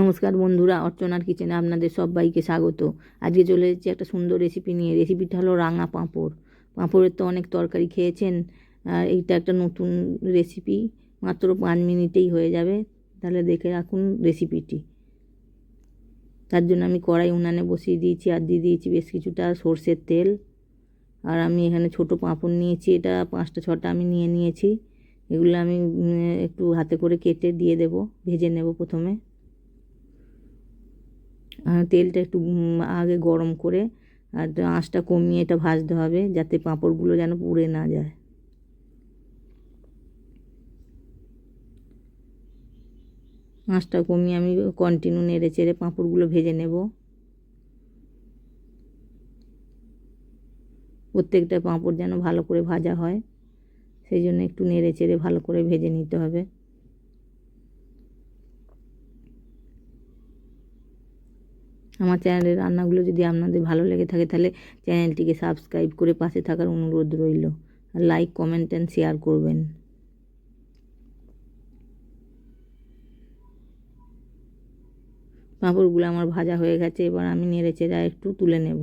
নমস্কার বন্ধুরা, অর্চনার কিচেনে আপনাদের সবাইকে স্বাগত। আজকে চলে এসেছি একটা সুন্দর রেসিপি নিয়ে। রেসিপিটা হলো রাঙা পাঁপড়। পাঁপড়ের তো অনেক তরকারি খেয়েছেন, আর এইটা একটা নতুন রেসিপি মাত্র পাঁচ মিনিটেই হয়ে যাবে। তাহলে দেখে রাখুন রেসিপিটি তার জন্য আমি কড়াই উনানে বসিয়ে দিয়েছি, আর দিয়ে দিয়েছি বেশ কিছুটা সর্ষের তেল। আর আমি এখানে ছোট পাঁপড় নিয়েছি, এটা পাঁচটা ছটা আমি নিয়ে নিয়েছি। এগুলো আমি একটু হাতে করে কেটে দিয়ে দেব, ভেজে নেব প্রথমে। তেলটা একটু আগে গরম করে, আর আঁচটা কমিয়ে এটা ভাজতে হবে, যাতে পাঁপড়গুলো যেন পুড়ে না যায়। আঁচটা কমিয়ে আমি কন্টিনিউ নেড়ে চেড়ে পাঁপড়গুলো ভেজে নেব। প্রত্যেকটা পাঁপড় যেন ভালো করে ভাজা হয়, সেই জন্য একটু নেড়ে চেড়ে ভালো করে ভেজে নিতে হবে। আমার চ্যানেলের রান্নাগুলো যদি আপনাদের ভালো লেগে থাকে তাহলে চ্যানেলটিকে সাবস্ক্রাইব করে পাশে থাকার অনুরোধ রইল। আর লাইক কমেন্ট অ্যান্ড শেয়ার করবেন। পাঁপড়গুলো আমার ভাজা হয়ে গেছে, এবার আমি নেড়ে চেড়ে একটু তুলে নেব।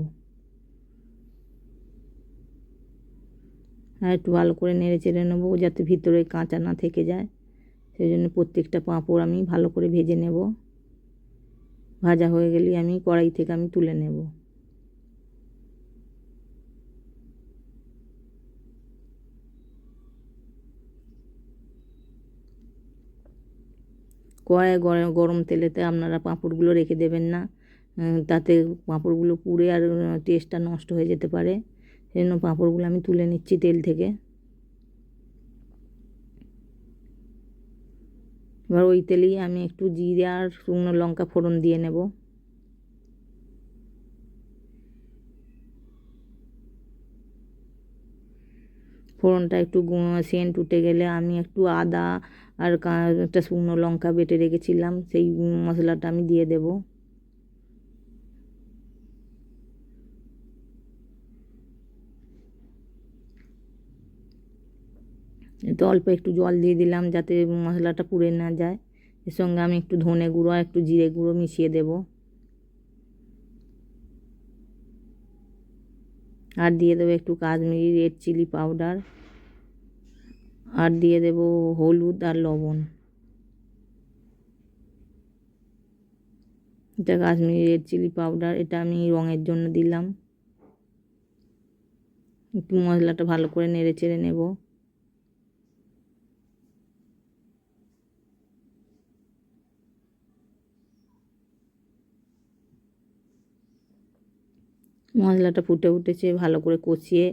আর একটু ভালো করে নেড়ে চেড়ে নেব যাতে ভিতরে কাঁচা না থেকে যায়। সেই জন্য প্রত্যেকটা পাঁপড় আমি ভালো করে ভেজে নেব। ভাজা হয়ে গেলে আমি কড়াই থেকে আমি তুলে নেব। কড়াই গরম তেলেতে আপনারা পাঁপড়গুলো রেখে দেবেন না। তাতে পাঁপড়গুলো পুড়ে আর টেস্টটা নষ্ট হয়ে যেতে পারে। সেই জন্য পাঁপড়গুলো আমি তুলে নিচ্ছি তেল থেকে। এবার ওই তেলেই আমি একটু জিরে আর শুকনো লঙ্কা ফোড়ন দিয়ে নেব। ফোড়নটা একটু সেন্ট উঠে গেলে আমি একটু আদা আর একটা শুকনো লঙ্কা বেটে রেখেছিলাম, সেই মশলাটা আমি দিয়ে দেব। তো অল্প একটু জল দিয়ে দিলাম যাতে মশলাটা পুড়ে না যায়। এর সঙ্গে আমি একটু ধনে গুঁড়ো একটু জিরে গুঁড়ো মিশিয়ে দেব। আর দিয়ে দেবো একটু কাশ্মীরি রেড চিলি পাউডার। আর দিয়ে দেব হলুদ আর লবণ। এটা কাশ্মীরি রেড চিলি পাউডার, এটা আমি রঙের জন্য দিলাম। একটু মশলাটা ভালো করে নেড়ে চেড়ে নেব। মশলাটা ফুটে উঠেছে, ভালো করে কষিয়ে।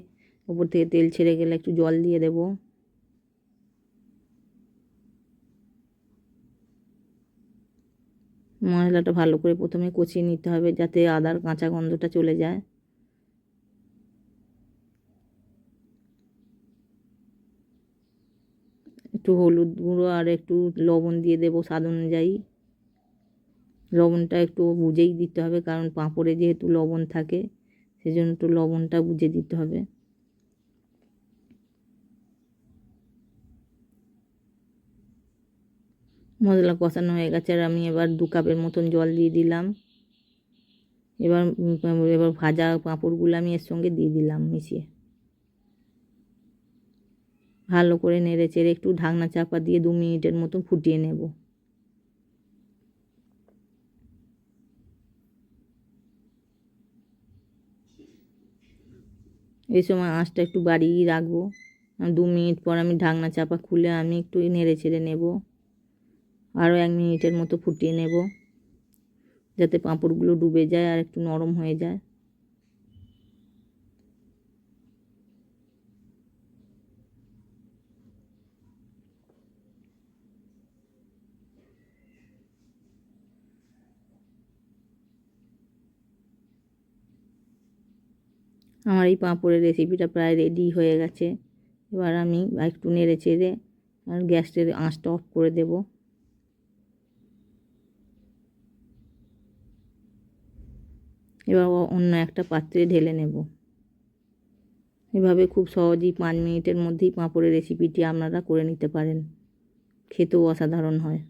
ওপর থেকে তেল ছেড়ে গেলে একটু জল দিয়ে দেব। মশলাটা ভালো করে প্রথমে কষিয়ে নিতে হবে যাতে আদার কাঁচা গন্ধটা চলে যায়। একটু হলুদ গুঁড়ো আর একটু লবণ দিয়ে দেবো স্বাদ অনুযায়ী। লবণটা একটু বুঝেই দিতে হবে কারণ পাঁপড়ে যেহেতু লবণ থাকে। সেজন্য একটু লবণটা বুঝে দিতে হবে। মশলা কষানো হয়ে গেছে আর আমি এবার দু কাপের মতন জল দিয়ে দিলাম। এবার এবার ভাজা পাঁপড়গুলো আমি এর সঙ্গে দিয়ে দিলাম মিশিয়ে। ভালো করে নেড়ে চেড়ে একটু ঢাকনা চাপা দিয়ে দু মিনিটের মতো ফুটিয়ে নেব। এই সময় আঁচটা একটু বাড়িয়ে রাখব। দু মিনিট পর আমি ঢাকনা চাপা খুলে আমি একটু নেড়ে ছেড়ে নেব। আরও এক মিনিটের মতো ফুটিয়ে নেব, যাতে পাঁপড়গুলো ডুবে যায় আর একটু নরম হয়ে যায়। আমার এই পাঁপড়ের রেসিপিটা প্রায় রেডি হয়ে গেছে। এবার আমি একটু নেড়ে চেড়ে আর গ্যাসের আঁচটা অফ করে দেব। এবার অন্য একটা পাত্রে ঢেলে নেব। এভাবে খুব সহজেই পাঁচ মিনিটের মধ্যেই পাঁপড়ের রেসিপিটি আপনারা করে নিতে পারেন। খেতেও অসাধারণ হয়।